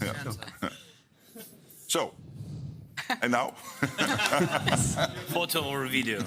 So, and now? Photo or video?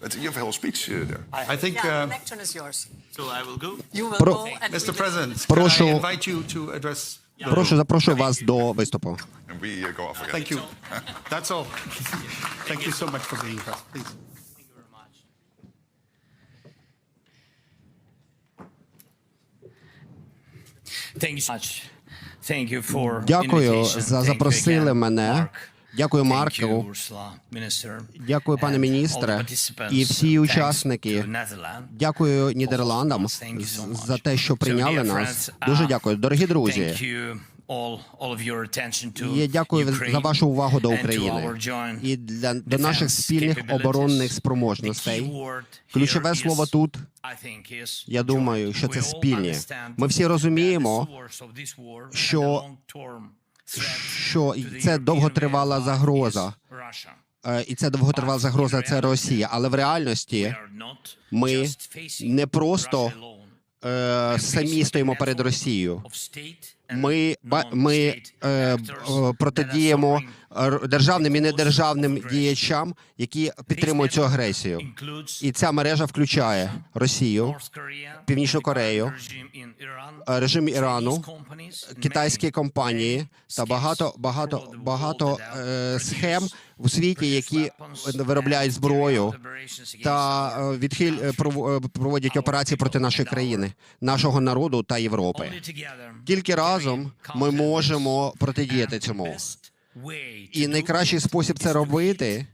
But you have a whole speech uh, there. I think, Yeah, the uh, lectern is yours. So I will go. You will Pro- go and we Mr. will- President, Прошу- can I invite you to address? Прошу, запрошую вас до виступу. And we uh, go off again. Thank you. That's all. Thank you so much for being with us. Please. Thank you very much. Thank you so much. Дякую за запросили мене. Дякую, Марку. Дякую, пане міністре. І всі учасники. Дякую Нідерландам за те, що прийняли нас. Дуже uh, дякую, дорогі друзі. You all, all of your attention to Я дякую Ukraine за вашу увагу до України і для до наших спільних оборонних спроможностей. Ключове слово тут Я думаю, що це спільні. Ми всі розуміємо, що- що це довготривала загроза. Е, І це довготривала загроза це Росія. Але в реальності ми не просто. Е, самі стоїмо перед Росією. Ми ми е, are протидіємо державним і недержавним діячам, які підтримують цю агресію. І ця мережа включає Росію, Північну Корею, е, режим Ірану, китайські компанії та багато багато багато е, схем у світі, які виробляють зброю та е, відхиль е, е, проводять операції проти нашої країни, нашого народу та Європи. Тільки разом ми можемо протидіяти цьому. І найкращий спосіб це робити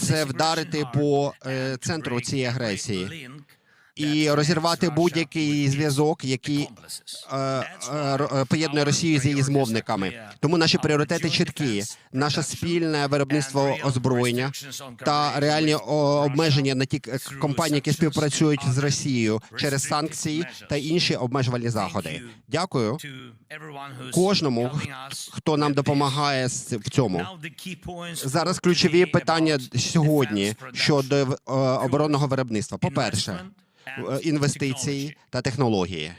це вдарити по центру цієї агресії і розірвати будь-який зв'язок, який е, е, е, поєднує Росію з її змовниками. Тому наші пріоритети чіткі: наше спільне виробництво озброєння та реальні обмеження на ті к- компанії, які співпрацюють з Росією через санкції та інші обмежувальні заходи. Дякую кожному, хто нам допомагає в цьому. Зараз ключові питання сьогодні щодо е, оборонного виробництва. По-перше, Investment е, and інвестиції та технології.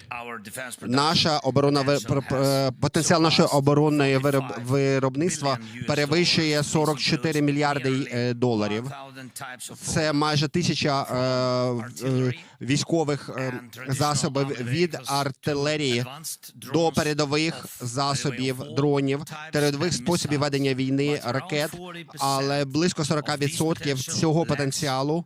Наша оборона has потенціал нашої оборонної вироб- 45 виробництва перевищує dollars. 44 мільярди е, доларів. 1,000 Це майже тисяча е, е, військових е, засобів від артилерії до передових засобів дронів, передових способів ведення війни ракет. Але близько 40% цього потенціалу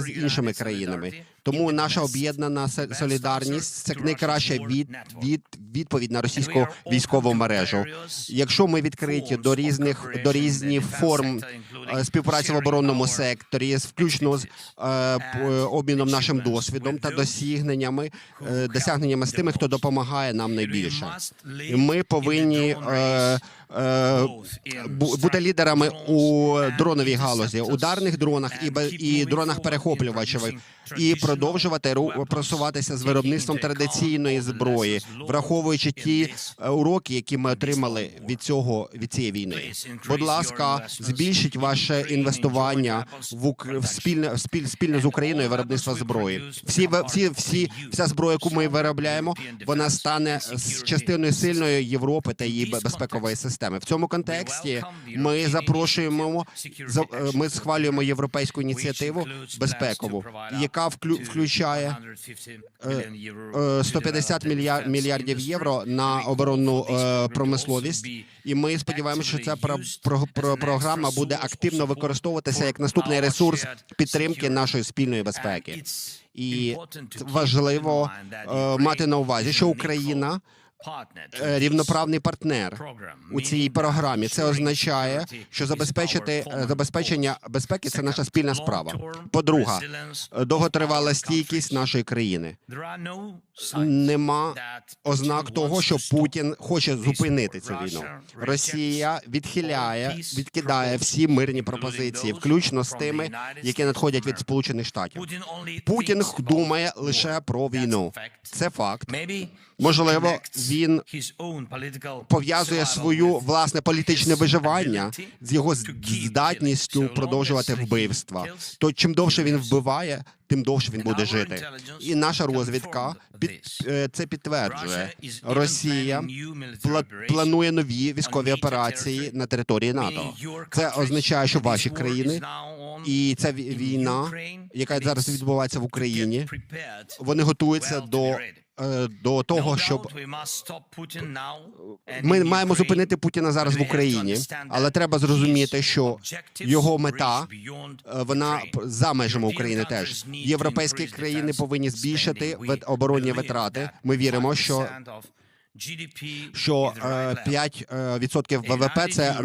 з іншими країнами. Тому наша об'єднана солідарність це найкраща від, від, відповідь на російську військову мережу. Якщо ми відкриті до різних до різних форм е, співпраці в оборонному секторі, включно з е, обміном нашим досвідом та досягненнями, е, досягненнями з тими, хто допомагає нам найбільше. Ми повинні е, е, бути лідерами у дроновій галузі, ударних дронах і і дронах перехоплювачів, і продовжувати ру- просуватися з виробництвом традиційної зброї, враховуючи ті е, уроки, які ми отримали від цього від цієї війни. Будь ласка, збільшіть ваше інвестування в в спільне в спіль, спільно з Україною виробництва зброї. Всі всі всі вся зброя, яку ми виробляємо, вона стане частиною сильної Європи та її безпекової системи. В цьому контексті ми запрошуємо за- е, ми схвалюємо європейську ініціативу безпекову, яка вклю, включає е, 150 мільяр, мільярдів євро на оборонну е, промисловість. І ми сподіваємося, що ця про, про, про- програма буде активно використовуватися як наступний ресурс підтримки нашої спільної безпеки. І важливо е, мати на увазі, що Україна е, рівноправний партнер у цій програмі. Це означає, що забезпечити е, забезпечення безпеки це наша спільна справа. По-друге, довготривала стійкість нашої країни. Нема ознак того, що Путін хоче зупинити цю війну. Росія відхиляє, відкидає всі мирні пропозиції, включно з тими, які надходять від Сполучених Штатів. Путін думає лише про війну. Це факт. Можливо, він пов'язує свою власне політичне виживання з його здатністю продовжувати вбивства. То чим довше він вбиває, тим довше він буде жити. І наша розвідка під, е, це підтверджує. Росія планує нові військові операції на території НАТО. Це означає, що ваші країни і ця війна, яка зараз відбувається в Україні, вони готуються до, до того, щоб ми маємо зупинити Путіна зараз в Україні, але треба зрозуміти, що його мета е, вона за межами України теж. Європейські країни повинні збільшити оборонні витрати. Ми віримо, 5% що що is the right е, level. 5 е, відсотків ВВП це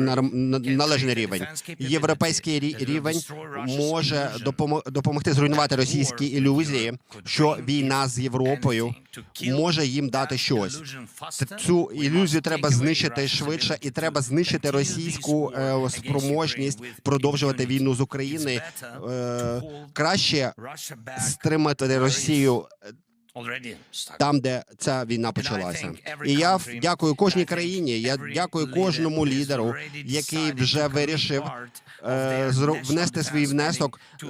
належний рівень. Європейський рівень може допомо- допомогти зруйнувати російські ілюзії, що війна з Європою може їм дати щось. Цю ілюзію треба знищити швидше, і треба знищити російську е, спроможність продовжувати війну з України. Е, Краще стримати Росію там, де ця війна почалася. І я дякую кожній країні. Я дякую кожному лідеру, який вже вирішив е, внести свій внесок е,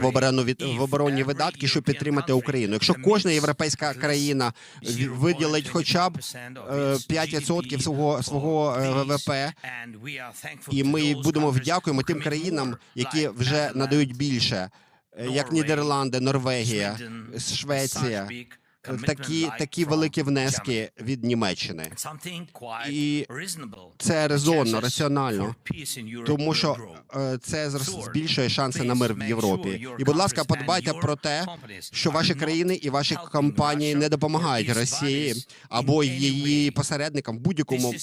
в оборону від в оборонні видатки, щоб підтримати Україну. Якщо кожна європейська країна виділить хоча б е, 5% свого свого е, ВВП, і ми будемо вдякуємо тим країнам, які вже надають більше, е, як Нідерланди, Норвегія, Швеція. Такі такі великі внески від Німеччини. І це резонно, раціонально, тому що е, це збільшує шанси на мир в Європі. І, будь ласка, подбайте про те, що ваші країни і ваші компанії не допомагають Росії або її посередникам в будь-якому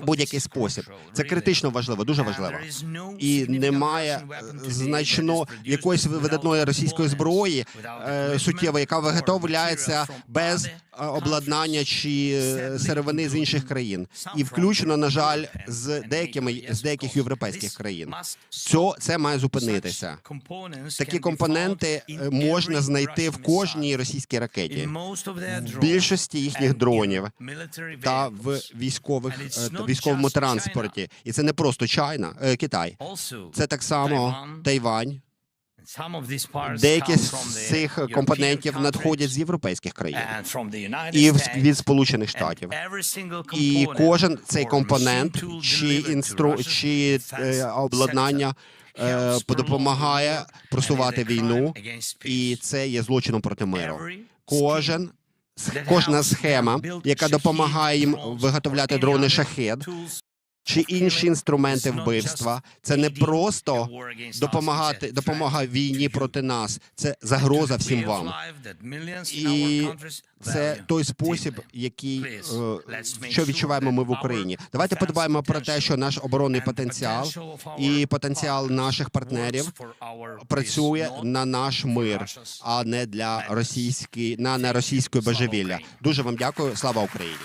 будь-який спосіб. Це критично важливо, дуже важливо. І немає е, значно якоїсь видатної російської зброї е, суттєвої, яка виготовляється без обладнання чи е, сировини з інших країн, і включно, на жаль, з деякими з деяких європейських країн. Цьо це має зупинитися. Такі компоненти е, можна знайти в кожній російській ракеті, в більшості їхніх дронів та в військових е, військовому транспорті. І це не просто Чайна, е, Китай. Це так само Тайвань. Деякі з цих компонентів надходять з європейських країн і від Сполучених Штатів. І кожен цей компонент чи інстру чи е, обладнання е, допомагає просувати війну, і це є злочином проти миру. Кожен кожна схема, яка допомагає їм виготовляти дрони шахед чи інші інструменти вбивства, це не просто допомагати допомога війні проти нас, це загроза всім вам. І це той спосіб, який е, що відчуваємо ми в Україні. Давайте подбаємо про те, що наш оборонний потенціал і потенціал наших партнерів працює на наш мир, а не для російської на, на російської божевілля. Дуже вам дякую. Слава Україні.